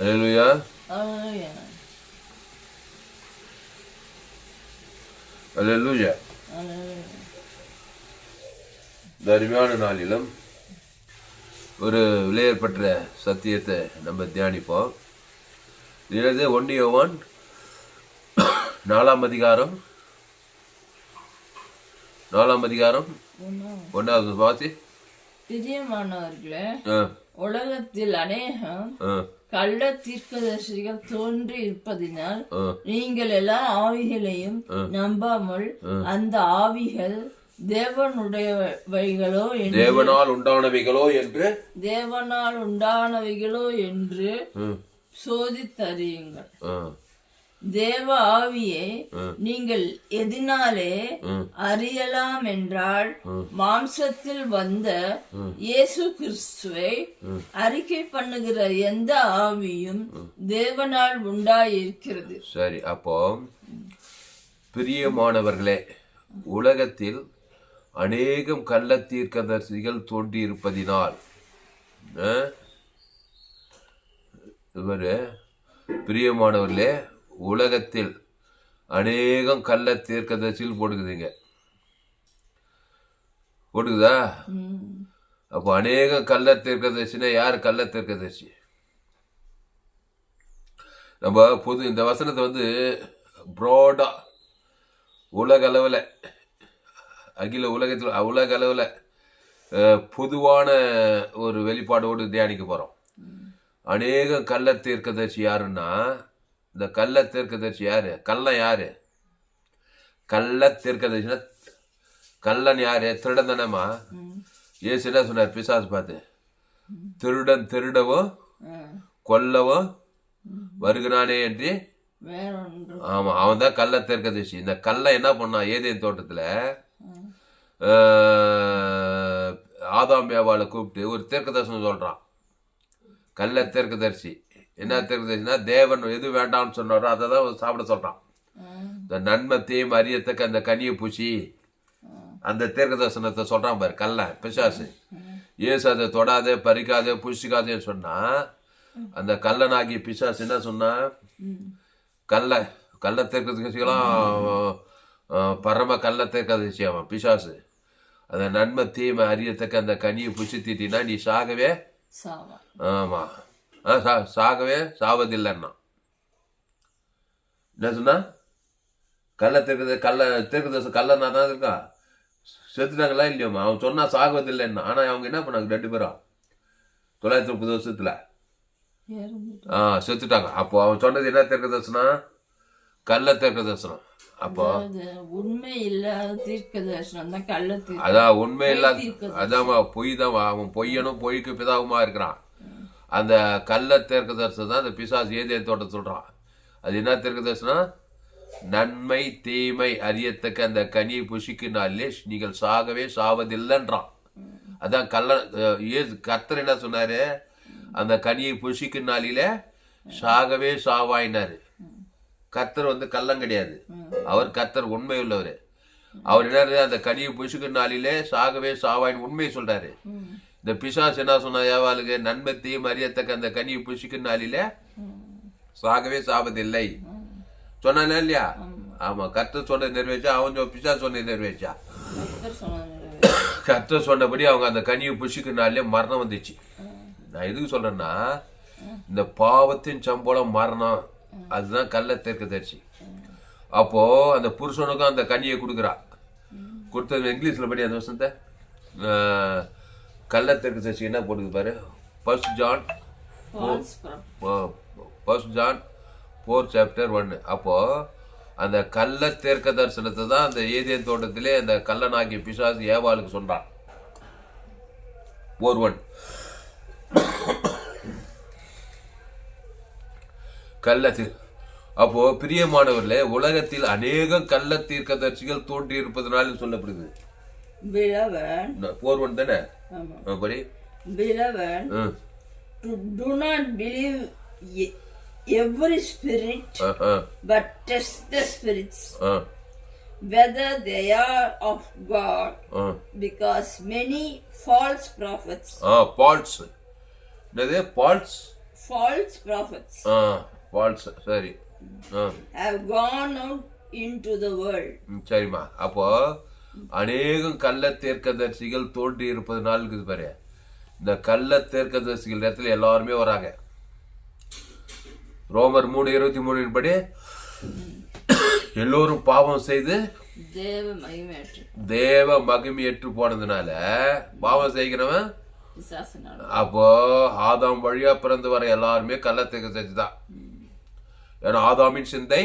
Hallelujah. அல்லேலூயா Hallelujah. இந்த அருமையான நாளிலும் ஒரு விலையேற்பட்ட சத்தியத்தை நம்ம தியானிப்போம் இது ஒன்று யோவான் நாலாம் அதிகாரம் நாலாம் அதிகாரம் ஒன்றாவது வாசி பிரியமானவர்களே உலகத்தில் அநேகம் கள்ள தீர்க்கதரிசிகள் தோன்றி இருப்பதினால் நீங்கள் எல்லா ஆவிகளையும் நம்பாமல் அந்த ஆவிகள் தேவனுடையவைகளோ தேவனால் உண்டானவைகளோ என்று தேவனால் உண்டானவைகளோ என்று சோதித்தறியுங்கள். தேவ ஆவியை நீங்கள் எதினாலே அறியலாம் என்றால் மாம்சத்தில் வந்த இயேசு கிறிஸ்துவை அறிக்கை பண்ணுகிற எந்த ஆவியும் தேவனால் உண்டாயிருக்கிறது. சரி அப்போ பிரியமானவர்களே உலகத்தில் அநேகம் கள்ள தீர்க்கதரிசிகள் தோன்றியிருப்பதினால் இவரு பிரியமானவர்களே உலகத்தில் அநேகம் கள்ள தீர்க்கதரிசிகள் போட்டுக்குதுங்க. போட்டுக்குதா. அப்போ அநேக கள்ள தீர்க்கதரிசினா யார் கள்ள தீர்க்கதரிசி? நம்ம பொது இந்த வசனத்தை வந்து ப்ராடா உலக அளவில் அகில உலகத்தில் உலக அளவில் பொதுவான ஒரு வெளிப்பாடோடு தியானிக்க போகிறோம் அநேக கள்ள தீர்க்கதரிசி யாருன்னா இந்த கள்ள தீர்க்கதரிசி யாரு? கள்ளன் யாரு? கள்ள தீர்க்கதரிசினா கள்ளன் யாரு? திருடன் தானேம்மா ஏசு என்ன சொன்னார்? பிசாசு பார்த்து திருடன் திருடவும். கொல்லவும் வருகிறானே என்று. ஆமா அவன் தான் கள்ள தீர்க்கதரிசி. இந்த கல்லை என்ன பண்ணான் ஏதேன் தோட்டத்துல ஆதாம் ஏவாளை கூப்பிட்டு ஒரு தீர்க்கதரிசனம் சொல்றான். கள்ள தீர்க்கதரிசி. என்ன தீர்க்கதரிசினா தேவன் எது வேண்டாம்னு சொன்னாரோ அதை தான் சாப்பிட சொல்றான். இந்த நன்மை தீம் அறியத்தக்க அந்த கனியை பூச்சி அந்த தீர்க்கதரிசனத்தை சொல்றான் பாரு கல்ல பிசாசு. ஏசு அதை தொடாதே பறிக்காதே புசிக்காதேன்னு சொன்னா அந்த கல்லனாகி பிசாசு என்ன சொன்னா கல்ல கள்ள தீர்க்கதரிசிகளும் பரம கள்ள தீர்க்கதரிசி அவன் பிசாசு. அந்த நன்மை தீமை அறியத்தக்க அந்த கனியை புசி தீட்டினா நீ சாகவே சாவா ஆமா. ஆ, சா- சாகவே சாவதில்லைன்னா. என்ன சொன்னா? கள்ள தீர்க்கத கள்ள தீர்க்கதரிசி கள்ளனா தான் இருக்கான் செத்துட்டாங்களா இல்லையோம்மா? அவன் சொன்னா சாகுவதில்லைன்னா. ஆனா அவங்க என்ன பண்ணாங்க? ரெண்டு பேரும் தொள்ளாயிரத்தி முப்பது வருஷத்துல. ஆ செத்துட்டாங்க. அப்போ அவன் சொன்னது என்ன தீர்க்க தரிசனம் கள்ள தீர்க்க தரிசனம் அப்போ? உண்மை இல்லாத தீர்க்க தரிசனம் தான் கள்ள தீர்க்க அதான் உண்மை இல்லாத அதாம்மா பொய் தான் அவன் பொய்யனும் பொய்க்கு பிதாவுமா இருக்கிறான். அந்த கள்ள தீர்க்க தரிசனம் தான் அந்த பிசாசு ஏதேன் தோட்டம் சொல்கிறான் அது என்ன தீர்க்க தரிசனம்? நன்மை தீமை அறியத்தக்க அந்த கனி புசிக்கினாலே நீங்கள் சாகவே சாவதில்லைன்றான். அதான் கள்ள ஏசு கர்த்தர் என்ன சொன்னாரு? அந்த கனியை புசிக்கும் நாளிலே சாகவே சாவாயினாரு. கர்த்தர் வந்து கள்ளம் கிடையாது. அவர் கர்த்தர் உண்மை உள்ளவர் அவர் என்ன அந்த கனியை புசிக்கும் நாளிலே சாகவே சாவாயின் உண்மையை சொல்றாரு. இந்த பிசாசு என்ன சொன்னா ஏவாளுக்கு நன்மை தீம் அறியத்தக்க அந்த கனியை புசிக்கும் நாளிலே சாகவே சாவதில்லை. சொன்னானே இல்லையா? ஆமா. கர்த்தர் சொன்னதை நிறைவேற்றா அவன் சொ- பிசாசு சொன்னதை நிறைவேற்றா. கர்த்தர் சொன்னது கர்த்தர் சொன்னபடி அவங்க அந்த கனியை புசிக்கினாலே மரணம் வந்துச்சு. நான் எதுக்கு சொல்றேன்னா இந்த பாவத்தின் சம்பளம் மரணம். அதுதான் கள்ள தீர்க்கதரிசி அப்போ அந்த புருஷனுக்கும் அந்த கனியை கொடுக்குறா. கொடுத்தது இங்கிலீஷ்ல படி அந்த வருஷத்தை கள்ள தீர்க்கதரிசி என்ன போட்டுக்கு பாரு? First John first John four chapter ஒன்னு அப்போ அந்த கள்ள தீர்க்க தரிசனத்தை தான் அந்த ஏதேன் தோட்டத்திலே அந்த கள்ளனாகிய பிசாசு ஏவாளுக்கு சொல்றான். ஓர் ஒன் கள்ள தீர் அப்போ பிரியமானவர்களே உலகத்தில் அநேக கள்ள தீர்க்கதரிசிகள் தோன்றி இருப்பதனால சொல்லப்படுது பிலவன் போர் ஒன் தானே ஆமா ஆ, படி பிலவன் ம். to do not believe ye- every spirit, ah, ah, but test the spirits ah, whether they are of God, ah. because many false prophets, ah false என்னது false false prophets ah false சரி ah have gone out into the world. ம், சரிம்மா அப்போ அநேகம் கள்ள தீர்க்கதரிசிகள் தோன்றி இருப்பது நாள் இருக்குது பாரு. இந்த கள்ள தீர்க்கதரிசிகள் இடத்துல எல்லாருமே வராங்க. ரோமர் மூணு இருபத்தி மூணின் படி எல்லோரும் பாவம் செய்து தேவ மகிமையற்று போனதுனால பாவம் செய்கிறவன் அப்போ ஆதாம் வழியா பிறந்து வர எல்லாருமே கள்ள தீர்க்கதரிசி தான். ஏன்னா ஆதாமின் சிந்தை.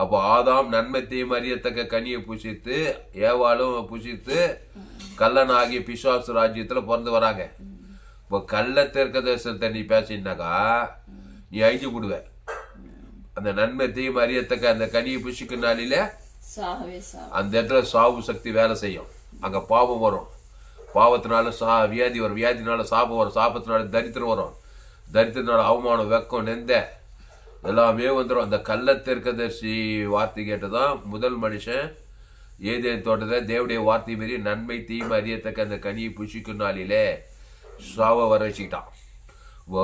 அப்போ ஆதாம் நன்மை தீமை அறியத்தக்க கனியை புசித்து ஏவாளும் புசித்து கல்லனாகி பிசாசு ராஜ்யத்துல பிறந்து வராங்க. இப்போ கள்ள தெற்கு தேசத்தை நீ பேசினாக்கா நீ அழிஞ்சு விடுவ அந்த நன்மை தீமை அறியத்தக்க அந்த கனியை புசிக்கும் நாளில அந்த இடத்துல சாவு சக்தி வேலை செய்யும். அங்க பாவம் வரும். பாவத்தினால சா வியாதி வரும். வியாதினால சாபம் வரும். சாபத்தினால தரித்திரம் வரும். தரித்திரனால அவமானம் வெக்கம் நெந்த எல்லாமே வந்துடும் அந்த கள்ள தீர்க்கதரிசி வார்த்தை கேட்டுதான் முதல் மனுஷன் ஏதே தோட்டத்தை தேவடைய வார்த்தை மாரி நன்மை தீமை அறியத்தக்க அந்த கனியை புஷிக்கும் நாளிலே சாவை வர வச்சுக்கிட்டான். ஓ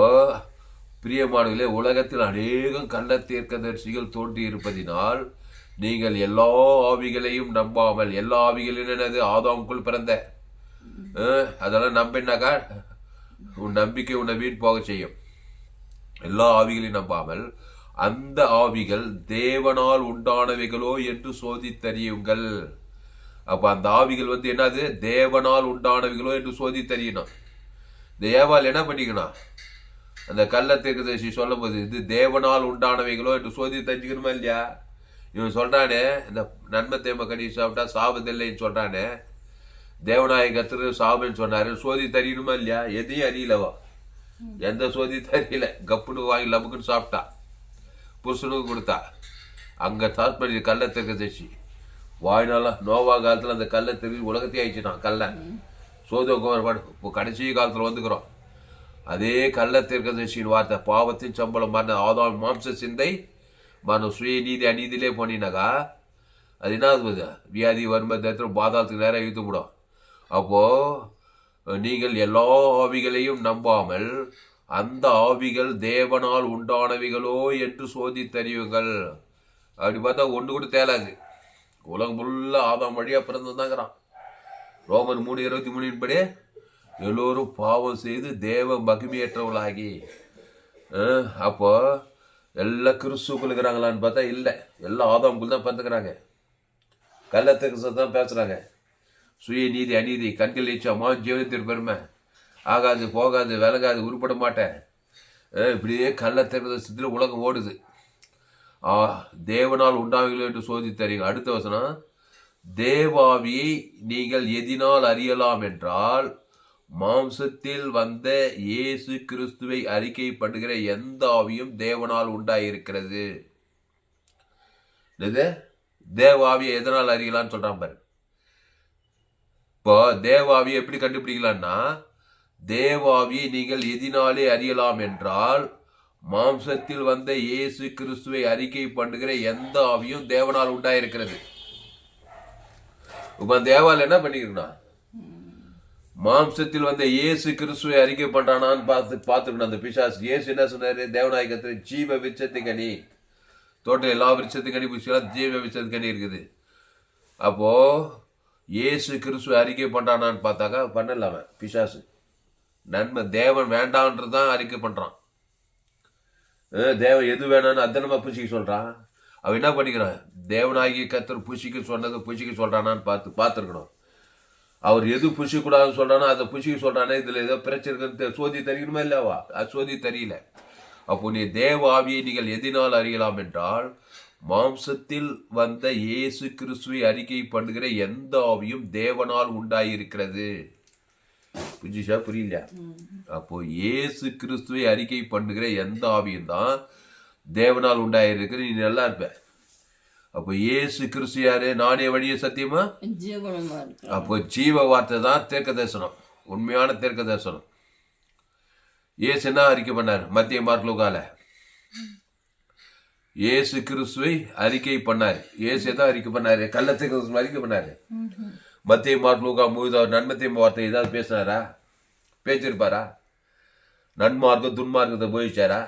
பிரியமானங்களே உலகத்தில் அநேகம் கள்ள தீர்க்கதரிசிகள் தோன்றி இருப்பதினால் நீங்கள் எல்லா ஆவிகளையும் நம்பாமல் எல்லா ஆவிகளும் என்னது? ஆதாமுக்குள் பிறந்த. அதெல்லாம் நம்பினாக்கா உன் நம்பிக்கை உன்னை வீண் போக செய்யும். எல்லா ஆவிகளையும் நம்பாமல் அந்த ஆவிகள் தேவனால் உண்டானவைகளோ என்று சோதித்தறியுங்கள். அப்ப அந்த ஆவிகள் வந்து என்னது? தேவனால் உண்டானவைகளோ என்று சோதித்தறியணும் இந்த ஏவாள் என்ன பண்ணிக்கணும் அந்த கள்ள தீர்க்கதரிசி சொல்லும்போது இது தேவனால் உண்டானவைகளோ என்று சோதி தெரிஞ்சுக்கணுமா இல்லையா? இவன் சொல்றானே இந்த நன்மை தேம கனி சாப்பிட்டா சாபதில்லைன்னு சொல்றானே. தேவநாயக கத்திர சாபன்னு சொன்னாரு. சோதி தெரியணுமா இல்லையா? எதையும் அறியலவா எந்த சோதி தெரியல கப்புனு வாங்கி லபுக்குன்னு சாப்பிட்டா. புருஷனுக்கு கொடுத்தா. அங்கே ஸ்டார்ட் கல்லை கள்ள தீர்க்கதரிசி வாய்னால நோவா காலத்தில் அந்த கல்லை தெரிஞ்சு உலகத்தையே ஆயிடுச்சுட்டான் கல்லை. சோதோகுமார் பாடு இப்போ கடைசி காலத்தில் வந்துக்கிறோம். அதே கள்ள தீர்க்கதரிசியின் வார்த்தை பாவத்தின் சம்பளம் மரண ஆதாம் மாம்ச சிந்தை மரணம் சுய நீதி அநீதியிலே போனீனாக்கா அது என்ன ஆகுது வியாதி வறுமை தரித்திரம் பாதாளத்துக்கு நேராக இழுத்து விடும் அப்போது நீங்கள் எல்லா ஆவிகளையும் நம்பாமல் அந்த ஆவிகள் தேவனால் உண்டானவைகளோ என்று சோதித்தறியுங்கள் அப்படி பார்த்தா ஒன்று கூட தேலாது. உலகம் ஃபுல்லா ஆதாம் வழியாக பிறந்துதாங்கிறான் ரோமர் மூணு இருபத்தி மூணின் படி எல்லோரும் பாவம் செய்து தேவ மகிமையற்றவர்களாகி. அப்போ எல்லா கிறிஸ்துக்குள் இருக்கிறாங்களான்னு பார்த்தா இல்லை. எல்லாம் ஆதாமுக்குள் தான் பிறந்துக்கிறாங்க. கள்ளத்துக்கு தான் பேசுகிறாங்க சுய நீதி அநீதி கண்கள் இச்சமா ஜீவனத்தின் பெருமை ஆகாது போகாது விலகாது உருப்பட மாட்டேன். இப்படியே இப்படியே கள்ளத்திற்கு சித்திர உலகம் ஓடுது. ஆ தேவனால் உண்டாவீர்கள் என்று சோதித்தறீங்க அடுத்த வசனம் தேவாவியை நீங்கள் எதினால் அறியலாம் என்றால் மாம்சத்தில் வந்த இயேசு கிறிஸ்துவை அறிக்கை பண்ணுகிற எந்த ஆவியும் தேவனால் உண்டாயிருக்கிறது. என்னது? தேவாவியை எதனால் அறியலாம்னு சொல்றான் பாரு. இப்போ தேவாவியை எப்படி கண்டுபிடிக்கலான்னா தேவாவியை நீங்கள் எதினாலே அறியலாம் என்றால் மாம்சத்தில் வந்த இயேசு கிறிஸ்துவை அறிக்கை பண்ணுகிற எந்த ஆவியும் தேவனால் உண்டாயிருக்கிறது. இப்ப தேவால் என்ன பண்ணிக்கிறா மாம்சத்தில் வந்த இயேசு கிறிஸ்துவை அறிக்கை பண்றானான்னு பார்த்து பார்த்துக்கணும் அந்த பிசாஸ் இயேசு என்ன சொன்னாரு? தேவநாயகத்தில் ஜீவ விச்சத்து கனி. தோட்டம் எல்லா விருச்சத்து கனி பிடிச்சலாம் ஜீவ விச்சத்து கனி இருக்குது. அப்போ இயேசு கிறிஸ்துவை அறிக்கை பண்றானான்னு பார்த்தாக்கா பண்ணல அவன் பிசாசு. நன்மை தேவன் வேண்டான்றது தான் அறிக்கை பண்ணுறான் தேவன் எது வேணாம்னு அத்தனமா பூசிக்க சொல்கிறான் அவன் என்ன பண்ணிக்கிறான்? தேவனாகி கத்தர் புஷிக்க சொன்னதை புஷிக்க சொல்கிறானான்னு பார்த்து பார்த்துருக்கணும். அவர் எது புஷிக்கூடாதுன்னு சொல்கிறானோ அதை புஷிக்க சொல்கிறானே இதில் ஏதோ பிரச்சனை இருக்குன்னு சோதி தெரியணுமா இல்லைவா அது சோதி தெரியல. அப்போ நீ தேவ ஆவியை நீங்கள் எதினால் அறியலாம் என்றால் மாம்சத்தில் வந்த இயேசு கிறிஸ்துவை அறிக்கை பண்ணுகிற எந்த ஆவியும் தேவனால் உண்டாயிருக்கிறது. புரிஞ்சுச்சா புரியல அப்போ இயேசு கிறிஸ்துவை அறிக்கை பண்ணுகிற எந்த ஆவியும் தான் தேவனால் உண்டாயிருக்கிற நீ நல்லா இருப்ப. அப்போ இயேசு கிறிஸ்து யாரு? நானே வழிய சத்தியமா? அப்போ ஜீவ வார்த்தை தான் தீர்க்க தரிசனம். உண்மையான தீர்க்க தரிசனம். இயேசு என்ன அறிக்கை பண்ணார்? மத்திய மார்க்லோகால இயேசு கிறிஸ்துவை அறிக்கை பண்ணார். இயேசு எதாவது அறிக்கை பண்ணாரு? கிறிஸ்துவ அறிக்கை பண்ணாரு. மத்திய மார்க்லோகா முழுதா நன்மத்திய வார்த்தை ஏதாவது பேசினாரா? பேசியிருப்பாரா நன்மார்க்கம் துன்மார்க்கத்தை போயிச்சாரா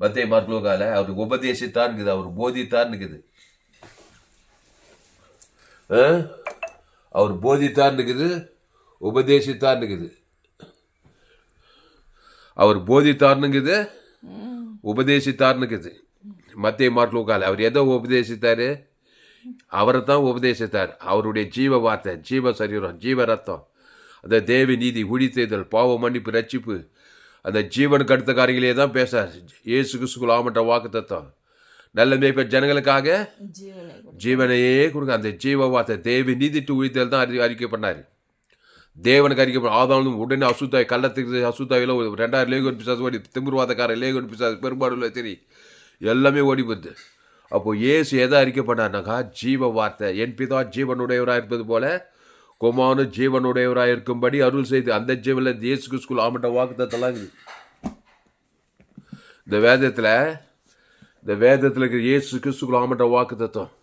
மத்திய மார்க்லோகால அவர் உபதேசித்தான் இருக்குது அவர் போதித்தான் இருக்குது ஆ? அவர் போதித்தான் இருக்குது உபதேசித்தான் இருக்குது அவர் போதித்தார்னுங்குது உபதேசித்தார்னுக்குது மத்திய மார்க்லோகால அவர் எதை உபதேசித்தாரு? அவரை தான் உபதேசித்தார். அவருடைய ஜீவ வார்த்தை ஜீவ சரீரம் ஜீவ ரத்தம் அந்த தேவி நீதி உழித்தெய்தல் பாவ மன்னிப்பு ரட்சிப்பு. அந்த ஜீவனுக்கு அடுத்த காரியங்களே தான் பேசார். இயேசு கிறிஸ்துக்குள் ஆமட்ட வாக்கு தத்துவம் நல்ல மேய்ப்ப ஜனங்களுக்காக ஜீவனையே கொடுங்க. அந்த ஜீவ வார்த்தை தேவி நீதிட்டு உழித்தல் தான் அறி அறிக்கை பண்ணார். தேவனுக்கு அறிக்கை பண்ண ஆதாலும் உடனே அசுத்தாய் கள்ளத்துக்கு அசுத்தாயில் ரெண்டாயிரம் லேகோன் பிசாசு ஓடி திமிர்வாதக்காரன் லேகோன் பிசாசு பெரும்பாடுல சரி எல்லாமே ஓடி போகுது அப்போ இயேசு எதை அறிக்கை பண்ணார்னாக்கா ஜீவ வார்த்தை என் பிதா ஜீவனுடையவராக இருப்பது போல குமானு ஜீவனுடையவராக இருக்கும்படி அருள் செய்து அந்த ஜீவனில் இயேசு கிறிஸ்துக்குள் ஆமட்ட வாக்குத்தத்தெல்லாம் இந்த வேதத்தில் இந்த வேதத்தில் இருக்கிற இயேசு கிறிஸ்துக்குள் ஆமட்ட வாக்கு தத்துவம்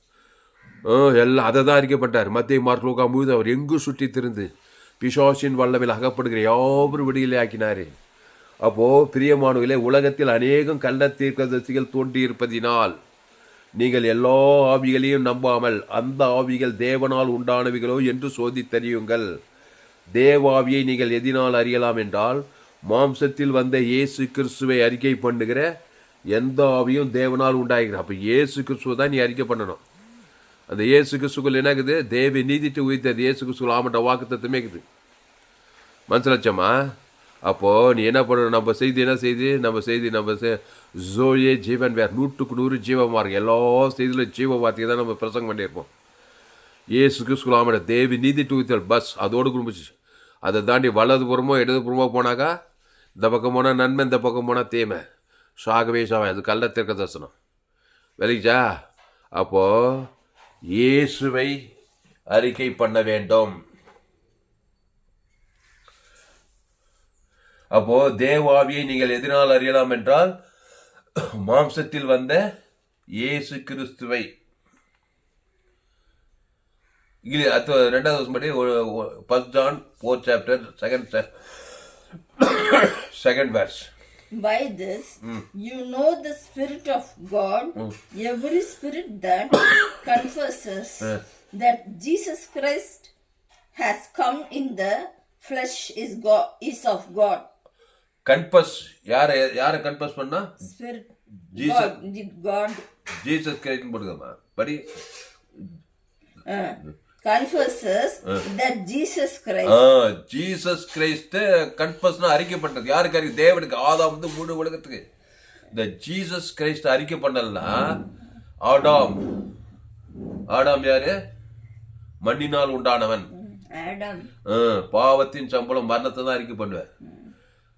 எல்லாம் அதை தான் அறிக்கப்பட்டார். மத்திய மார்க் லோகா முழுது அவர் எங்கு சுற்றி திருந்து பிசாசின் வல்லவில் அகப்படுகிற யாவரும் விடியிலே ஆக்கினார். அப்போது பிரியமானவிலே உலகத்தில் அநேகம் கள்ள தீர்க்கதரிசிகள் தோன்றியிருப்பதினால் நீங்கள் எல்லா ஆவிகளையும் நம்பாமல் அந்த ஆவிகள் தேவனால் உண்டானவைகளோ என்று சோதித்தறியுங்கள் தேவாவியை நீங்கள் எதினால் அறியலாம் என்றால் மாம்சத்தில் வந்த இயேசு கிறிஸ்துவை அறிக்கை பண்ணுகிற எந்த ஆவியும் தேவனால் உண்டாகிற அப்போ இயேசு கிறிஸ்துவை தான் நீ அறிக்கை பண்ணணும். அந்த இயேசு கிறிஸ்துக்குள் என்ன தேவி நீதிட்டு உயிர்த்தது இயேசு கிறிஸ்துக்குள் ஆமட்ட வாக்கு தத்துவமே இருக்குது. மனசிலட்சமா அப்போது நீ என்ன பண்ணணும்? நம்ம செய்தி என்ன செய்தி? நம்ம செய்தி நம்ம செ- ஜோயே ஜீவன் வேர் நூற்றுக்கு நூறு ஜீவமாக மார்க்கம் எல்லா செய்தியிலும் ஜீவ வார்த்தையை தான் நம்ம பிரசங்கம் பண்ணியிருப்போம். ஏசு கிறிஸ்குலாமட தேவி நீதி டூத்தல் பஸ் அதோடு குடும்பிச்சு. அதை தாண்டி வலது புறமோ இடது புறமோ போனாக்கா இந்த பக்கம் போனால் நன்மை இந்த பக்கம் போனால் தீமை. சாகவே சாவே அது கள்ள தீர்க்க தரிசனம். விளைச்சா அப்போது இயேசுவை அறிக்கை பண்ண வேண்டும். அப்போ தேவாவியை நீங்கள் எதனால் அறியலாம் என்றால் மாம்சத்தில் வந்த இயேசு கிறிஸ்துவை இங்கிலீஷ் அடுத்த ரெண்டாவது வருஷம் படி first John fourth chapter second second verse By this, you know the Spirit of God. Every spirit that confesses that Jesus Christ has come in the flesh is God is of God. Confess யாரை யாரை கன்பஸ் பண்ணா? God Jesus Christ போடுங்கம்மா படி. uh, confesses that Jesus Christ. Jesus Christ கன்ஃபஸ்னா அறிக்கை பண்றது யாருக்கு அறிக்கை தேவனுக்கு. ஆதாம் வந்து முழு உலகத்துக்கு. இந்த ஜீசஸ் கிரைஸ்ட் அறிக்கை பண்ணலனா ஆடாம். ஆடாம் யாரு? மண்ணினால் உண்டானவன். ஆ, பாவத்தின் சம்பளம் மரணத்தை தான் அறிக்கை பண்ணுவேன்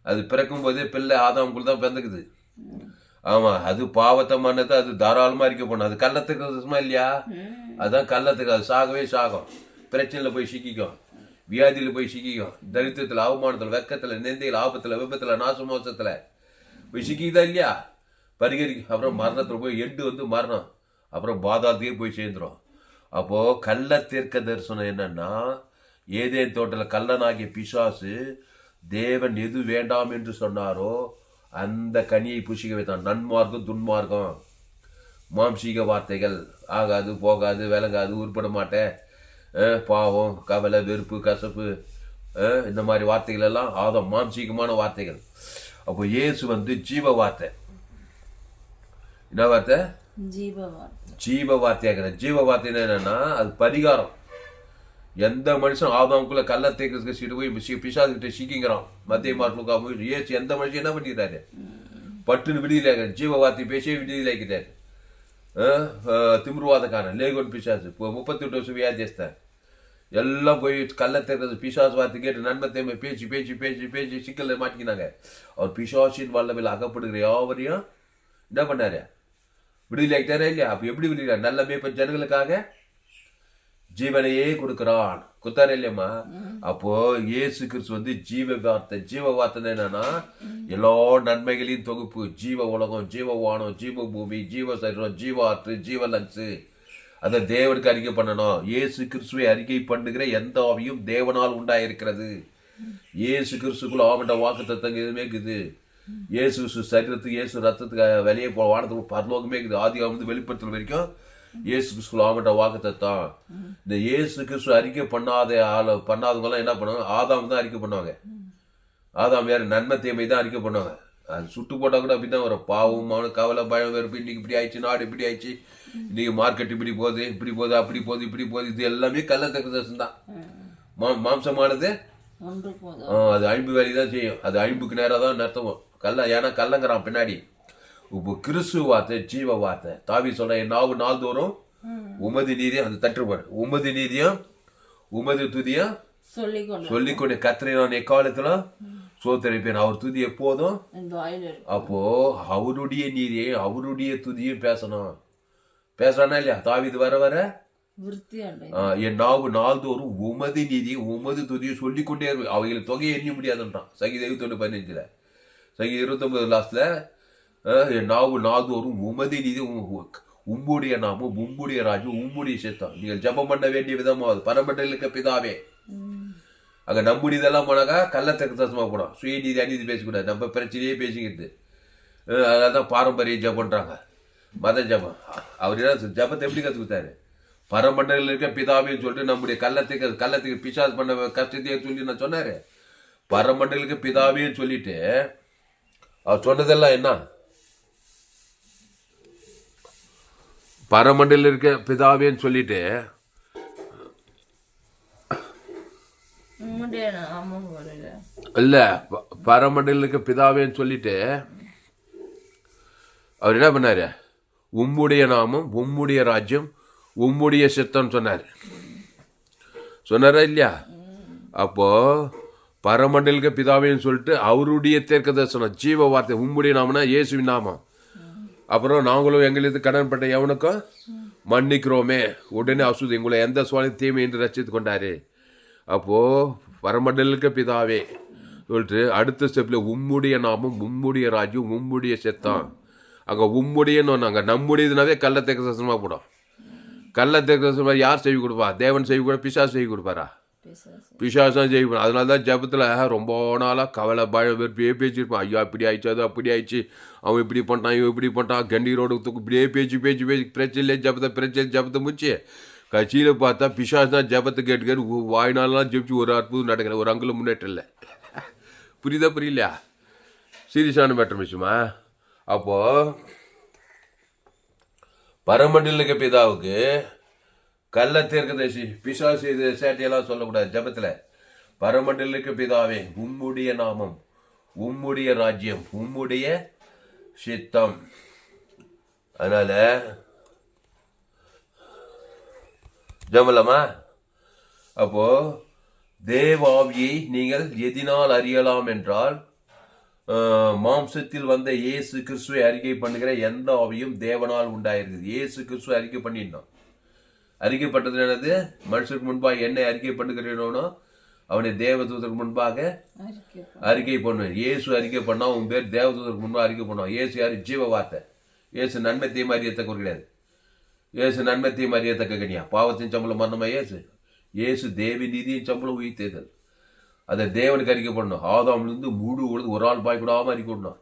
அது பிறக்கும் போதே பிள்ளை ஆதாமுக்குள்ள தான் பிறந்துக்குது. ஆமா அது பாவத்தை மன்னத்தை அது தாராளமா அறிக்கை பண்ணும் அது கள்ளத்துக்கு சும்மா இல்லையா? அதான் கள்ளத்துக்கு அது சாகவே சாகும். பிரச்சனையில போய் சிக்கிக்கும். வியாதியில போய் சிக்கிக்கும். தரித்திரத்துல அவமானத்துல வெக்கத்துல நெந்தையில ஆபத்துல விபத்துல நாசமோசத்துல போய் சிக்கிக்குதா இல்லையா? பரிகரி அப்புறம் மரணத்துல போய் எண்டு வந்து மரணம். அப்புறம் பாதாளத்தையே போய் சேர்ந்துரும். அப்போ கள்ள தீர்க்க தரிசனம் என்னன்னா ஏதேன் தோட்டத்தில் கள்ளனாகிய பிசாசு தேவன் எது வேண்டாம் என்று சொன்னாரோ அந்த கனியை புசிக்க வைத்தான். நன்மார்க்கம் துன்மார்க்கம். மாம்சீக வார்த்தைகள். ஆகாது போகாது விளங்காது உருப்பட மாட்டேன். பாவம் கவலை வெறுப்பு கசப்பு இந்த மாதிரி வார்த்தைகள் எல்லாம் ஆதம் மாம்சீகமான வார்த்தைகள். அப்போ இயேசு வந்து ஜீவ வார்த்தை. என்ன வார்த்தை? ஜீவவான் ஜீவ வார்த்தையாகிற ஜீவ வார்த்தைன்னா என்னன்னா அது பரிகாரம். எந்த மனுஷன் ஆதாமுக்குள்ள கள்ள தேக்கிறதுக்கு சீட்டு போய் பிசி- பிசாசுகிட்ட சிக்கிங்கிறான். மத்திய போய் ஏசி எந்த மனுஷன் என்ன பண்ணிட்டாரு பட்டுன்னு விடுதலை ஜீவவாத்தி பேசியே விடுதலை ஆக்கிட்டாரு அஹ், லேகோன் பிசாசு. இப்போ முப்பத்தி எட்டு வருஷம் வியாதிஸ்தான் எல்லாம் போய் கள்ள தேர்ந்தது பிசாசு வார்த்தை கேட்டு நன்மை தேமை பேச்சு பேச்சு பேச்சு பேச்சு சிக்கல்ல மாட்டிக்கினாங்க. அவர் பிசாசின் வல்லமையில் அகப்படுகிற யாவரையும் என்ன பண்ணாரு? விடுதலை ஆகிட்டாரா இல்லையா? அப்ப எப்படி விடுதலை நல்ல மேப்ப ஜனங்களுக்காக ஜீவனையே கொடுக்கிறான். குத்தார இல்லையம்மா? அப்போ இயேசு கிறிஸ்து வந்து ஜீவ வார்த்தை ஜீவ வார்த்தை என்னன்னா எல்லா நன்மைகளையும் தொகுப்பு. ஜீவ உலகம் ஜீவ வானம் ஜீவ பூமி ஜீவ சரீரம் ஜீவ ஆற்று ஜீவ லங்ஸு. அதை தேவனுக்கு அறிக்கை பண்ணணும். இயேசு கிறிஸ்துவை அறிக்கை பண்ணுகிற எந்த ஆவியும் தேவனால் உண்டாயிருக்கிறது. இயேசு கிறிஸ்துக்குள்ள ஆவண்ட வாக்கு தத்தங்க எதுவுமே இருக்குது. இயேசு கிறிஸ்து சரீரத்துக்கு இயேசு ரத்தத்துக்கு வெளியே போ வானத்துக்கு பரலோகமே இருக்குது. ஆதி வந்து வெளிப்படுத்துற வரைக்கும் இயேசு கிறிஸ்துக்குள்ள ஆவண்ட வாக்கு தத்தம் இந்த இயேசு கிறிஸ்து அறிக்கை பண்ணாத ஆள பண்ணாதவங்க எல்லாம் என்ன பண்ணுவாங்க? ஆதாம் தான் அறிக்கை பண்ணுவாங்க. ஆதாம் வேற நன்மை தீமை தான் அறிக்கை பண்ணுவாங்க. அது சுட்டு போட்டா கூட அப்படிதான் வரும். பாவம் அவனுக்கு கவலை பயம் வெறுப்பு இன்னைக்கு இப்படி ஆயிடுச்சு நாடு இப்படி ஆயிடுச்சு இன்னைக்கு மார்க்கெட் இப்படி போகுது இப்படி போகுது அப்படி போகுது இப்படி போகுது இது எல்லாமே கள்ள தகுதர்சனம் தான். மா மாம்சமானது? அது அழிம்பு வேலை தான் செய்யும். அது அழிம்புக்கு நேரம் தான் நடத்துவோம். கல்ல ஏன்னா கல்லங்கிறான் பின்னாடி. இப்போ கிறிஸ்து வார்த்தை ஜீவ வார்த்தை. தாவி சொல்ற என் நாவு நாள்தோறும் உமது நீதியம் அந்த தட்டுப்பாடு உமது நீதியம் உமது துதியம் சொல்லிக் கொண்டு சொல்லிக்கொண்டு கத்திரை நான் எக்காலத்துல சோத்தரிப்பேன். அவர் துதி எப்போதும் அப்போ அவருடைய நீதியை அவருடைய துதியும் பேசணும். பேசுறானா இல்லையா? தாவிது வர வர. என் நாவு நாள்தோறும் உமது நீதி உமது துதியை சொல்லிக்கொண்டே இருக்கும் அவைகளுக்கு தொகையை எண்ணி முடியாதுன்றான். சங்கீத இருபத்தொன்று பதினஞ்சுல. சங்கீத இருபத்தொன்பது லாஸ்ட்ல நாவு நாதோறும் உமதி நிதி உம்- உம்முடைய நாமம் உம்முடைய ராஜ்யம் உம்முடைய சித்தம் நீங்கள் ஜெபம் பண்ண வேண்டிய விதமாவது பரமண்டலுக்கு பிதாவே. அங்க நம்முடியதெல்லாம் போனாக்கா கள்ளத்தக்கு தசமா போடும் சுயநீதி அநீதி பேசக்கூடாது. நம்ம பிரச்சனையே பேசிக்கிறது. அஹ் அதான் பாரம்பரிய ஜபம்ன்றாங்க மத ஜபம். அவர் என்ன ஜபத்தை எப்படி கத்து கொடுத்தாரு? பரமண்டலில் இருக்க பிதாவின்னு சொல்லிட்டு நம்முடைய கள்ளத்துக்கு கள்ளத்துக்கு பிசாஸ் பண்ண கஷ்டத்தையே சொல்லி நான் சொன்னாரு. பரமண்டலுக்கு பிதாவின்னு சொல்லிட்டு அவர் சொன்னதெல்லாம் என்ன? பரமண்டலில் இருக்க பிதாவேன்னு சொல்லிட்டு இல்ல ப- பரமண்டலுக்கு பிதாவேன்னு சொல்லிட்டு அவர் என்ன பண்ணாரு? உம்முடைய நாமம் உம்முடைய ராஜ்யம் உம்முடைய சித்தம் சொன்னார். சொன்னாரா இல்லையா? அப்போ பரமண்டலுக்கு பிதாவேன்னு சொல்லிட்டு அவருடைய தீர்க்க தரிசனம் ஜீவ வார்த்தை உம்முடைய நாமம்னா இயேசுவின் நாமம். அப்புறம் நாங்களும் எங்களுக்கு கடன்பட்ட எவனுக்கும் மன்னிக்கிறோமே. உடனே அசுது எங்களை எந்த சுவாமி தீமை என்று ரசித்து கொண்டாரு. அப்போது பரமண்டலுக்கு பிதாவே சொல்லிட்டு அடுத்த ஸ்டெப்பில் உம்முடைய நாமம் உம்முடைய ராஜ்யம் உம்முடைய செத்தான். அங்கே உம்முடையன்னு அங்க நம்முடையதுனாவே கள்ள சசனமாக போடும். கள்ள சசனமாக யார் செய்வி கொடுப்பா? தேவன் செய்வி கூட பிசா செய்வி கொடுப்பாரா? பிசாசம் ஜெயிப்பேன் அதனால தான் ஜபத்தில் ரொம்ப நாளாக கவலை பய வெறுப்பே பேசியிருப்பான். ஐயா இப்படி ஆயிடுச்சு அது அப்படி ஆயிடுச்சு. அவன் இப்படி பண்ணிட்டான் இவன் இப்படி பண்ணிட்டான் கண்டி ரோடு தூக்கு இப்படியே பேச்சு பேச்சு பேச்சு பிரச்சனை ஜபத்தை பிரச்சனை ஜபத்தை முடிச்சு. கட்சியில் பார்த்தா பிசாஸ் தான் ஜபத்தை கேட்டு கேட்டு ஜெபிச்சு ஒரு அற்புதம் நடக்கிறேன் ஒரு அங்குல முன்னேற்றம் இல்லை. புரியுதா புரியலையா? சீரியஸான மேட்டர் விஷயமா அப்போது பரமண்டலுக்கு பிதாவுக்கு கள்ள தீர்க்கதரிசி பிசாசு இது சேட்டையெல்லாம் சொல்லக்கூடாது ஜபத்தில். பரமண்டலுக்கு பிதாவே உம்முடைய நாமம் உம்முடைய ராஜ்யம் உம்முடைய சித்தம். அதனால ஜமலமா அப்போ தேவாவியை நீங்கள் எதினால் அறியலாம் என்றால் மாம்சத்தில் வந்த இயேசு கிறிஸ்துவை அறிக்கை பண்ணுகிற எந்த ஆவியும் தேவனால் உண்டாயிருக்குது. இயேசு கிறிஸ்துவை அறிக்கை பண்ணிடணும் அறிக்கை பண்ணது என்னது மனுஷருக்கு முன்பாக என்னை அறிக்கை பண்ணுகிறேனோ அவனை தேவதூதருக்கு முன்பாக அறிக்கை பண்ணுவேன். இயேசு அறிக்கை பண்ணா உன் பேர் தேவதூதருக்கு முன்பாக அறிக்கை பண்ணுவான். இயேசு யாரு? ஜீவ வார்த்தை. இயேசு நன்மை தீமை அறியத்தக்க கிடையாது. இயேசு நன்மை தீமை அறியத்தக்க கனியா. பாவத்தின் சம்பளம் மரணமா இயேசு? இயேசு தேவி நீதியின் சம்பளம் உயிர்த்தேதல் அதை தேவனுக்கு அறிக்கை பண்ணணும். ஆதாம்லேருந்து முழு உழுது ஒரு ஆள் பாய்க்கூடாமல் அறிக்கை பண்ணணும்.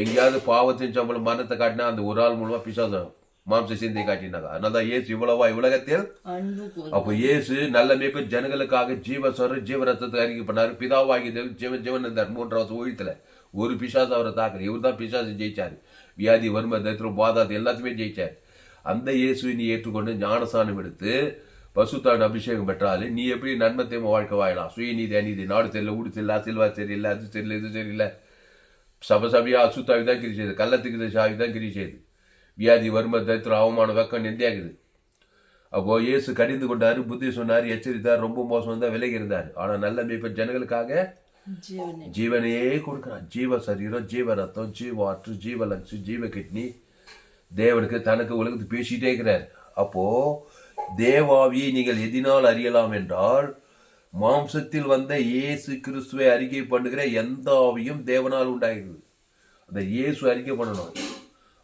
எங்கேயாவது பாவத்தின் சம்பளம் மரணத்தை காட்டினா அந்த ஒரு ஆள் மூலமாக பிசாசம் மாம்ச சிந்தையை காட்டினாங்க. அதனால தான் இயேசு இவ்வளவா உலகத்தில் அப்போ இயேசு நல்ல மேய்ப்பு ஜனங்களுக்காக ஜீவ சொர ஜீவ ரத்தத்தை அறிக்கை பண்ணாரு. பிதாவாகி ஜீவன் ஜீவன் இருந்தார். மூன்று வருஷம் ஊழியத்துல ஒரு பிசாசு அவரை தாக்கல. இவர் தான் பிசாசு ஜெயிச்சாரு. வியாதி வறுமை தரித்திரம் பாதாத்து எல்லாத்தையுமே ஜெயிச்சார். அந்த இயேசுவை நீ ஏற்றுக்கொண்டு ஞானசானம் எடுத்து பசுத்தாண்டு அபிஷேகம் பெற்றாலே நீ எப்படி நன்மை தேம வாழ்க்கை வாழலாம்? சுயநீதி அநீதி நாடு தெரியல ஊடு தெரியல செல்வா தெரியல அது தெரியல இது தெரியல. சப சபையா அசுத்தாவி தான் கிரி செய்யுது கள்ளத்துக்கு சாவி தான் கிரி செய்யுது வியாதி வறுமை தரித்திரம் அவமானம் வெக்கம் நிந்தியாகுது அப்போ இயேசு கடிந்து கொண்டாரு புத்தி சொன்னார் எச்சரித்தார் ரொம்ப மோசம் தான் விலகி இருந்தார். ஆனா நல்ல மேய்ப்ப ஜனங்களுக்காக ஜீவனே. ஜீவனையே கொடுக்குறான். ஜீவ சரீரம் ஜீவ ரத்தம் ஜீவ ஆற்று ஜீவ லங்ஸ் ஜீவ கிட்னி. தேவனுக்கு தனக்கு உலகத்துக்கு பேசிட்டே இருக்கிறார். அப்போ தேவாவியை நீங்கள் எதினால் அறியலாம் என்றால் மாம்சத்தில் வந்த இயேசு கிறிஸ்துவை அறிக்கை பண்ணுகிற எந்த ஆவியும் தேவனால் உண்டாகிறது. அந்த இயேசு அறிக்கை பண்ணணும்.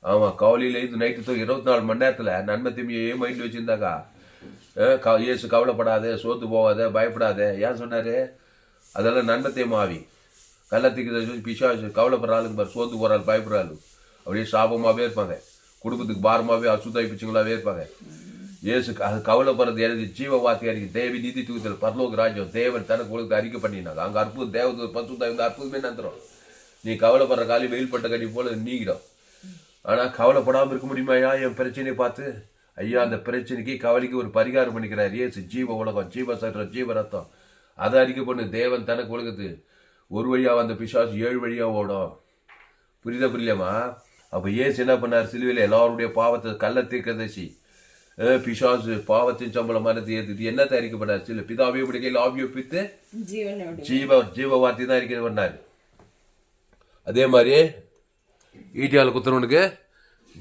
ஆமாம் கவலையில் இது நைட்டு இருபத்தி நாலு மணி நேரத்தில் நன்மை தீமையே மைண்டில் வச்சிருந்தாக்கா. க- இயேசு கவலைப்படாத சோத்து போகாத பயப்படாத. ஏன் சொன்னார்? அதெல்லாம் நன்மத்தை மாவி கள்ளத்துக்கு பிஷா கவலைப்படுற ஆளுங்க பாரு சோத்து போற ஆள் பயப்படுற அப்படியே சாபமாகவே இருப்பாங்க. குடும்பத்துக்கு பாரமாகவே அசுத்தாய் பிச்சுங்களாவே இருப்பாங்க. இயேசு அது கவலைப்படுறது எனது ஜீவ வார்த்தையா தேவி நீதி தூக்கத்தில் பரலோக ராஜ்யம் தேவன் தனக்கு உங்களுக்கு அறிக்கை பண்ணினாங்க. அங்கே அற்புதம் தேவது பசுத்தாய் வந்து அற்புதமே நந்துரும் நீ கவலைப்படுற காலி வெயில் பட்ட கட்டி போல நீங்கிடும். ஆனா கவலைப்படாம இருக்க முடியுமாயா என் பிரச்சனையை பார்த்து. ஐயா அந்த பிரச்சனைக்கு கவலைக்கு ஒரு பரிகாரம் பண்ணிக்கிறார். இயேசு ஜீவ உலகம் ஜீவ சட்டம் ஜீவ ரத்தம். அதை அறிக்கை பண்ணு தேவன் தனக்கு உலகத்து ஒரு வழியா வந்த பிசாசு ஏழு வழியா ஓடும். புரியுதா புரியலையாம்மா? அப்ப ஏசு என்ன பண்ணார்? சிலுவையில் எல்லாருடைய பாவத்தை கள்ள தீர்க்கதரிசி அஹ் பிசாசு பாவத்தின் சம்பளம் மனத்தை ஏற்றுட்டு என்ன தயாரிக்கப்பட்டார் சில பிதாவையும் பிடிக்கையில் ஆவியோ பித்து ஜீவ ஜீவ வார்த்தை தான் இருக்கிறது பண்ணார் அதே மாதிரி ஈட்டியால் குத்துறவனுக்கு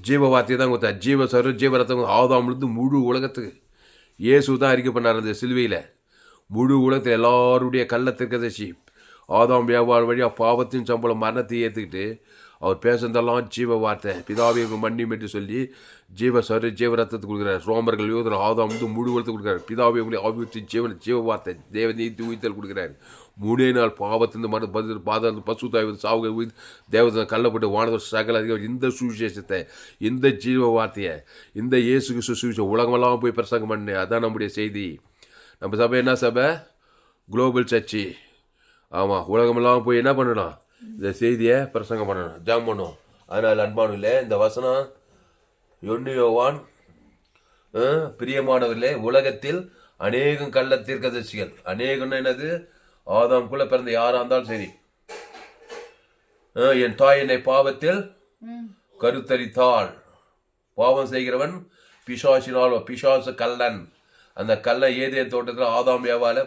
ஜீவ வார்த்தை தான் கொடுத்தா ஜீவ சரு ஜீவ ரத்தம் ஆதாமிலிருந்து முழு உலகத்துக்கு. இயேசு தான் அறிக்கை பண்ணார் அந்த சிலுவையில். முழு உலகத்தில் எல்லாருடைய கள்ள திருக்கதர்சி ஆதாம் வியாபாரம் வழியாக பாவத்தின் சம்பளம் மரணத்தை ஏற்றுக்கிட்டு அவர் பேசுனதெல்லாம் ஜீவ வார்த்தை. பிதாவை மன்னியும் என்று சொல்லி ஜீவ சரு ஜீவ ரத்தத்தை கொடுக்குறாரு. ரோமர்கள் யோதர் ஆதாம் வந்து முழு உலகத்தை கொடுக்குறாரு. பிதாவை உங்களை ஆவியத்து ஜீவன ஜீவ வார்த்தை. தேவ நீதி உயிர்த்தல் கொடுக்குறாரு. மூணே நாள் பாவத்திலிருந்து மன பதில் பாதம் பசு தாய்வது சாவுக தேவதை கள்ளப்பட்டு வானவர் சகல அதிகாரி இந்த சுவிசேஷத்தை இந்த ஜீவ வார்த்தையை இந்த இயேசு கிறிஸ்து சுவிசேஷம் உலகமெல்லாம் போய் பிரசங்கம் பண்ணு. அதான் நம்முடைய செய்தி. நம்ம சபை என்ன சபை? குளோபல் சர்ச்சி ஆமாம் உலகமெல்லாம் போய் என்ன பண்ணணும்? இந்த செய்தியை பிரசங்கம் பண்ணணும். ஜாம் பண்ணணும் அதனால் அன்பானுங்களே இந்த வசனம் ஒன்று யோவான் பிரியமானவர்களே உலகத்தில் அநேகம் கள்ள தீர்க்கதர்சிகள். அநேகம்னா என்னது? ஆதாம்குள்ள பிறந்த யாரா இருந்தாலும் சரி. என் தாய் என்னை பாவத்தில் கருத்தரித்தாள். பாவம் செய்கிறவன் பிசாசினால் பிசாசு கல்லன் அந்த கல்லை ஏதே தோட்டத்தில் ஆதாம் ஏவால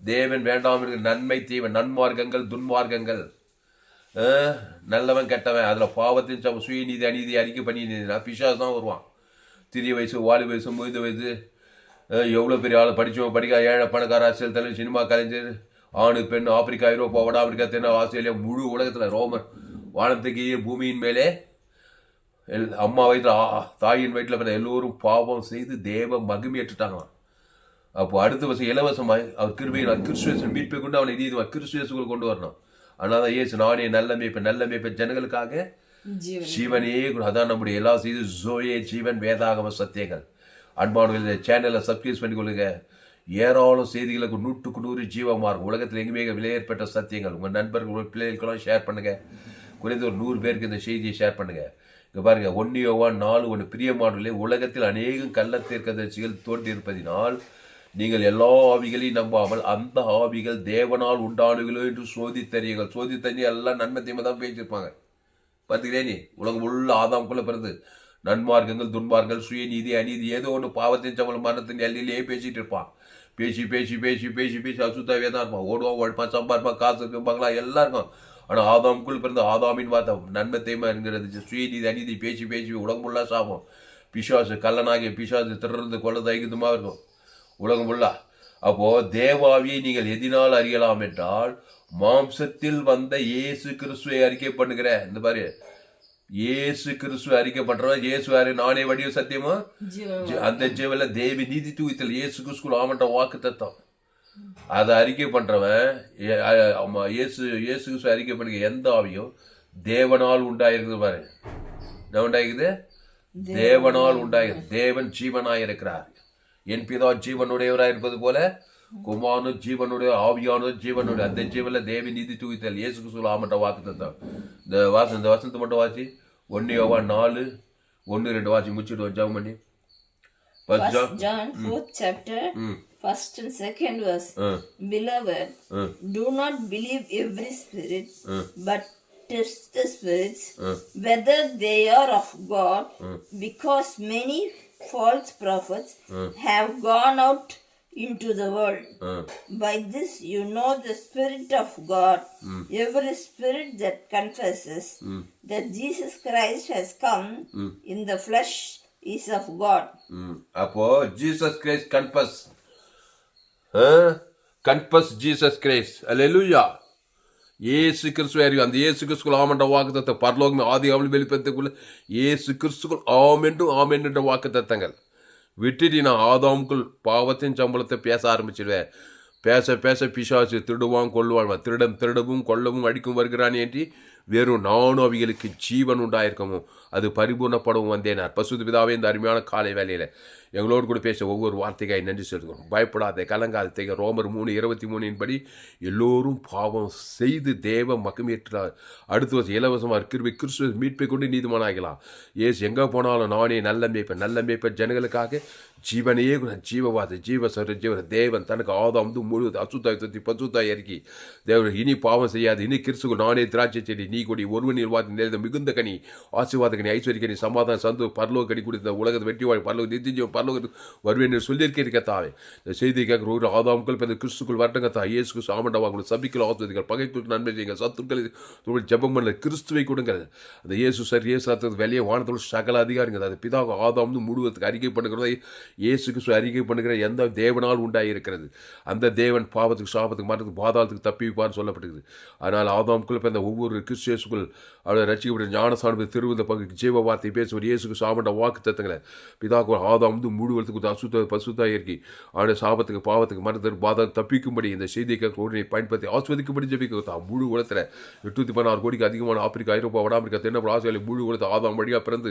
தேவன் வேண்டாம் இருக்கிற நன்மை தீவன் நன்மார்க்கங்கள் துன்மார்க்கங்கள். நல்லவன் கெட்டவன். அதில் பாவத்தின் சம சுயநீதி அநீதி அறிக்கை பண்ணியிருந்தீங்கன்னா பிசாசு தான் வருவான். சிறிய வயசு வாலி வயசு முதிர்ந்த வயசு. எவ்வளோ பெரிய ஆள் படித்தவன் படிக்க ஏழை பணக்கார அரசியல் தலைவர் சினிமா கலைஞர் ஆணு பெண் ஆப்பிரிக்கா ஐரோப்பா வட ஆப்பிரிக்கா தென் ஆஸ்திரேலியா முழு உலகத்தில் ரோமர் வானத்துக்கு பூமியின் மேலே எல் அம்மா வயிற்றில் தாயின் வயிற்றில் பிறந்த எல்லோரும் பாவம் செய்து தேவ மகிமையேற்றுட்டாங்களாம். அப்போ அடுத்த வருஷம் இலவசமாய் அவர் கிருபையினால் கிறிஸ்துவேசன் மீட்பை கொண்டு அவனை நீதிவான் கிறிஸ்துவேசுக்குள் கொண்டு வரணும். ஆனால் தான் ஏசு நானே நல்ல மேய்ப்பை நல்ல மேய்ப்பை ஜனங்களுக்காக ஜீவன். அதான் நம்முடைய எல்லா செய்தி. ஜோயே ஜீவன் வேதாகம சத்தியங்கள். அன்பானவர்கள் சேனலை சப்ஸ்கிரைப் பண்ணிக்கொள்ளுங்க. ஏராளம் செய்திகளுக்கு நூற்றுக்கு நூறு ஜீவமார்க்கம் உலகத்தில் எங்குமே விலையேற்பட்ட சத்தியங்கள். உங்கள் நண்பர்கள் உங்கள் பிள்ளைகளுக்கெல்லாம் ஷேர் பண்ணுங்கள் குறைந்த ஒரு நூறு பேருக்கு இந்த செய்தியை ஷேர் பண்ணுங்க. இங்கே பாருங்கள் ஒன்னு நாலு ஒன்று பிரியமானவர்களே உலகத்தில் அநேகம் கள்ள தீர்க்கதரிசிகள் தோன்றியிருப்பதினால் நீங்கள் எல்லா ஆவிகளையும் நம்பாமல் அந்த ஆவிகள் தேவனால் உண்டானுகளோ என்று சோதித்தறியுங்கள். சோதித்தறிஞ்சு எல்லாம் நன்மை தீமை தான் பேசியிருப்பாங்க. பார்த்துக்கிறே நீ? உலகம் உள்ள ஆதாம்குள்ளே பிறந்து நன்மார்க்கங்கள் துன்மார்கள் சுயநீதி அநீதி ஏதோ ஒன்று பாவத்தின் சம்பளம் மரணத்தின் எல்லையிலேயே பேசிகிட்டு இருப்பான். பேசி பேசி பேசி பேசி பேசி அசுத்தாவே தான் இருப்பான் ஓடுவான் உழைப்பான் சம்பாதிப்பான் காசு இருக்கும் பங்களா எல்லாம் இருக்கும். ஆனால் ஆதாமுக்குள் பிறந்த ஆதாமின் வார்த்தை நன்மை தேய்மை என்கிறது சுயநீதி அநீதி பேசி பேசி உலகம் சாப்பிடும் சாபம். பிசாசு கல்லனாகிய பிசாசு திறந்து கொள்ள தைகுதமாக இருக்கும். உலகம் ஃபுல்லாக அப்போது தேவாவியை நீங்கள் எதினால் அறியலாம் என்றால் மாம்சத்தில் வந்த இயேசு கிறிஸ்துவை அறிக்கை பண்ணுகிற இந்த மாதிரி இயேசு அறிக்கை பண்றவன் இயேசு யாரு நானே ஜீவன் ஜீ- அந்த ஜீவல தேவி நீதி தூவித்தல் இயேசு கிறிஸ்துக்குள் ஆமன்ற வாக்கு தத்தம் அதை அறிக்கை பண்றவன் இயேசு இயேசு கிறிஸ்துவ அறிக்கை பண்ணுங்க எந்த ஆவியும் தேவனால் உண்டாயிருக்குது பாரு என்ன உண்டாயிருக்குது தேவனால் உண்டாயிருக்கு தேவன் ஜீவனாய் இருக்கிறார் என் பிதா ஜீவனுடையவராய் இருப்பது போல குமாரனு ஜீவனுடைய ஆவியானது ஜீவனுடைய அந்த ஜீவன்ல தேவி நீதி தூவித்தல் இயேசு கிறிஸ்துவ ஆமன்ற வாக்கு தத்தம் இந்த வாசம் இந்த வசனத்தை மட்டும் வாசி ஒன்னு யோவா நாலு ஒன்னு ரெண்டு வாசி முடிச்சுட்டு ஜெபம் பண்ணி First John. First John fourth chapter, first and second verse. ம், Beloved, ம், do not believe every spirit, ம். but test the spirits ம். whether they are of God, because many false prophets have gone out into the world. ம். By this you know the Spirit of God. Every spirit that confesses that Jesus Christ has come in the flesh is of God. அப்போ Jesus Christ confess confess Jesus Christ hallelujah இயேசு கிறிஸ்துவ அறிவு. அந்த இயேசு கிறிஸ்துக்குள் ஆமென்ற வாக்கு தத்தம் பரலோகமே ஆதி அவள் வெளிப்படுத்தக்குள்ள இயேசு கிறிஸ்துக்குள் ஆம் என்றும் ஆமென் என்ற வாக்கு தத்தங்கள் விட்டுட்டு நான் ஆதாமுக்குள் பாவத்தின் சம்பளத்தை பேச ஆரம்பிச்சிடுவேன் பேச பேச பிசாசு திருடுவான் கொள்வான் திருடம் திருடவும் கொல்லவும் அடிக்கும் வருகிறான் என்று வெறும் நானும் அவைகளுக்கு ஜீவன் உண்டாயிருக்கவும் அது பரிபூர்ணப்படவும் வந்தேனார் பசுது பிதாவே இந்த அருமையான காலை வேலையில் எங்களோடு கூட பேச ஒவ்வொரு வார்த்தைக்காய் நன்றி செலுத்துகிறோம் பயப்படாதே கலங்காத ரோமர் மூணு இருபத்தி மூணின் படி எல்லோரும் பாவம் செய்து தேவ மகமேற்றார் அடுத்து வருஷம் இலவசமாக கிருபை கிறிஸ்துவ மீட்பை கொண்டு நீதிமானாகலாம். ஏசு எங்கே போனாலும் நானே நல்ல மேய்ப்பேன் நல்ல மேய்ப்பேன் ஜனங்களுக்காக ஜீவனையே ஜீவவாத ஜீவ சர ஜீவ தேவன் தனக்கு ஆதாம் வந்து முழுவது அசுத்தாய் தத்தி பசுத்தாய் இறக்கி. தேவன் இனி பாவம் செய்யாது இனி கிறிஸ்துக்கு நானே திராட்சை செடி நீ கொடி ஒருவன் நிர்வாகி நேர்ந்த மிகுந்த கனி ஆசீர்வாத கனி ஐஸ்வர்ய கனி சமாதான சந்து பரலோக கனி கொடுத்த உலகத்தை வெற்றி வாழ் பரலோக நித்தியம் பரலோகத்துக்கு வருவேன் என்று சொல்லியிருக்கிறீங்க தாவே. இந்த செய்தி கேட்குற ஒரு ஆதாமுக்கள் பிறந்த கிறிஸ்துக்குள் வரட்டங்க தா இயேசுக்கு சாமண்டவா உங்களை சபிக்கல் ஆசிரியர்கள் பகைத்துக்கு நன்மை செய்யுங்க சத்துக்களை உங்களுக்கு பண்ணல கிறிஸ்துவை கொடுங்கள். அந்த இயேசு சார் இயேசு அர்த்தத்து வெளியே வானத்தோடு சகல அதிகாரிங்க அது பிதாக ஆதாம்னு முழுவதுக்கு அறிக்கை பண்ணுகிறதை இயேசுக்கு அறிக்கை பண்ணுகிற எந்த தேவனால் உண்டாயிருக்கிறது. அந்த தேவன் பாவத்துக்கு சாபத்துக்கு மாற்றத்துக்கு பாதாளத்துக்கு தப்பிப்பார்னு சொல்லப்படுகிறது அதனால் ஆதாமுக்குள்ள பிறந்த ஒவ்வொரு கிறிஸ்தியேசுக்குள் அவரை ரசிக்கப்பட்ட ஞானசானது திருவிந்த பங்கு ஜீவ வார்த்தை பேசுவார் இயேசுக்கு சாமண்ட வாக்கு தத்துங்களை. பிதாக்கு ஆதாம் வந்து முழுவதுக்கு அசுத்த பசுத்தாக இயற்கை. அவருடைய சாபத்துக்கு பாவத்துக்கு மரணத்துக்கு பாதம் தப்பிக்கும்படி இந்த செய்தியை கேட்க உடனே பயன்படுத்தி ஆஸ்வதிக்கும்படி ஜபிக்க தான் முழு உலகத்தில் எட்நூற்றி பதினாறு கோடிக்கு அதிகமான ஆப்பிரிக்கா ஐரோப்பா வட அமெரிக்கா தென்னப்பட ஆசியாவில் முழு உலகத்தை ஆதாம் வழியாக பிறந்து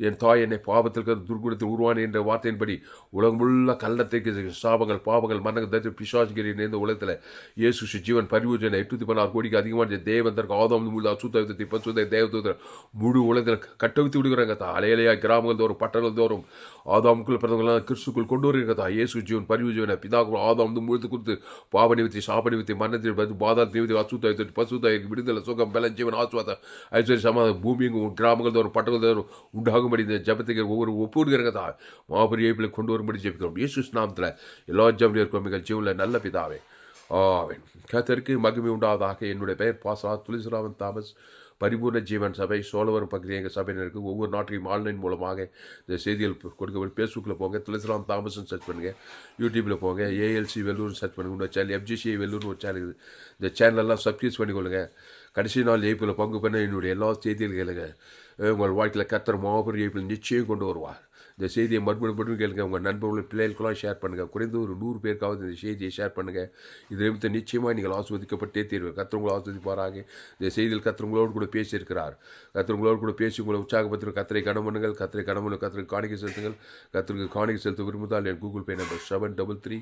என் தாய் என்னை பாவத்திற்கு துர்குணத்தில் உருவானே என்ற வார்த்தையின்படி உலகம் உள்ள கள்ளத்திற்கு சாபங்கள் பாவங்கள் மரணங்கள் தரித்து பிசாசுகிரி இந்த உலகத்தில் இயேசு ஜீவன் பரிவர்த்தனை எட்நூற்றி பதினாறு கோடிக்கு அதிகமான தேவன் தற்கு ஆதாம் முழு அசுத்தத்தை பசுத்த தேவத்தை முழு உலகத்தில் கட்டவித்து விடுகிறாங்க தான் அலையலையா கிராமங்கள் தோறும் பட்டணங்கள் தோறும் ஆதாம் ஆதாமுக்குள் பிறந்தவங்களாம் கிறிஸ்துக்குள் கொண்டு வருகிறதா இயேசு ஜீவன் பரிவு ஜீவனை பிதாக்குள் ஆதாம் வந்து முழுத்து கொடுத்து பாவ நிமித்தி சாப நிவத்தி மரணத்தில் வந்து பாதாள அசுத்தாய் தொட்டு பசுத்தாய் விடுதலை சுகம் பலன் ஜீவன் ஆசுவாத ஐஸ்வர்ய சமாதானம் பூமி எங்கும் கிராமங்கள் தோறும் பட்டங்கள் தோறும் உண்டாகும்படி இந்த ஜபத்துக்கு ஒவ்வொரு ஒப்புகிறதா தான் மாபெரிய இயப்பில் கொண்டு வரும்படி ஜெபிக்கிறோம். இயேசு நாமத்தில் எல்லா ஜபம் இருக்கும் மிக ஜீவனில் நல்ல பிதாவே. ஆவேன் கத்தருக்கு மகிமை உண்டாவதாக. என்னுடைய பெயர் பாசா துளசிராமன் தாமஸ். பரிபூர்ண ஜீவன் சபை சோழவரம் பகுதி எங்கள் சபையினருக்கு ஒவ்வொரு நாட்டையும் ஆன்லைன் மூலமாக இந்த செய்திகள் கொடுக்க ஃபேஸ்புக்கில் போங்க துளசிராம் தாமஸ்னு சர்ச் பண்ணுங்கள் யூடியூப்பில் போங்க ஏஎல்சி வெல்லூர்னு சர்ச் பண்ணுங்க. இன்னொரு சேனல் எஃப்ஜிசிஐ வெல்லூர்னு ஒரு சேனல் இருக்குது. இந்த சேனலெல்லாம் சப்ஸ்கிரைப் பண்ணிக்கொள்ளுங்க. கடைசி நாள் ஏப்பில் பங்கு பண்ண என்னுடைய எல்லா செய்திகள் கேளுங்க. உங்கள் வாழ்க்கையில் கத்திர மாபெரும் ஏப்பில் நிச்சயம் கொண்டு வருவார். இந்த செய்தியை மறுபடியும் மட்டும் கேளுங்க. உங்கள் நண்பர்கள் பிள்ளைகளுக்கெல்லாம் ஷேர் பண்ணுங்கள் குறைந்த ஒரு நூறு பேருக்காவது இந்த செய்தியை ஷேர் பண்ணுங்கள் இது நிமித்த நிச்சயமாக நீங்கள் ஆஸ்வதிக்கப்பட்டே தீர்வு கத்திரவங்களை ஆஸ்வதிப்பாராங்க இந்த செய்தியில் கத்திரங்களோடு கூட பேசியிருக்கிறார். கத்திரங்களோடு கூட பேசி உங்களை உற்சாகப்படுத்துகிற கத்திரை கடன் பண்ணுங்கள். கத்திரை கடன் பண்ணு கத்திரை காணிக்கை செலுத்துங்கள். கத்திரிக்கு காணிக்கை செலுத்த விரும்புதால் என் Google Pay number seven double three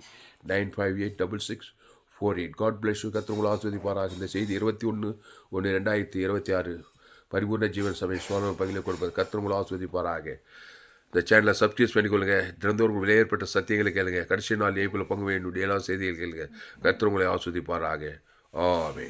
nine five eight double six four eight God bless you கத்திரங்களை ஆஸ்வதிப்பாராக. இந்த செய்தி இருபத்தி ஒன்று ஒன்று ரெண்டாயிரத்தி இருபத்தி ஆறு. பரிபூர்ண ஜீவன் சபை சோழ பகுதியில் கொடுப்பது கத்திரங்களை ஆஸ்வதிப்பாராக. இந்த சேனலை சப்ஸ்கிரைப் பண்ணிக்கொள்ளுங்க. திறந்தோர்கள் விலையேற்பட்ட சத்தியங்களை கேளுங்க. கடைசி நாள் ஏப்பில் பங்கு வேண்டிய எல்லா செய்திகள் கேளுங்க. கத்திரங்களை ஆஸ்வதிப்பாராக. ஆமே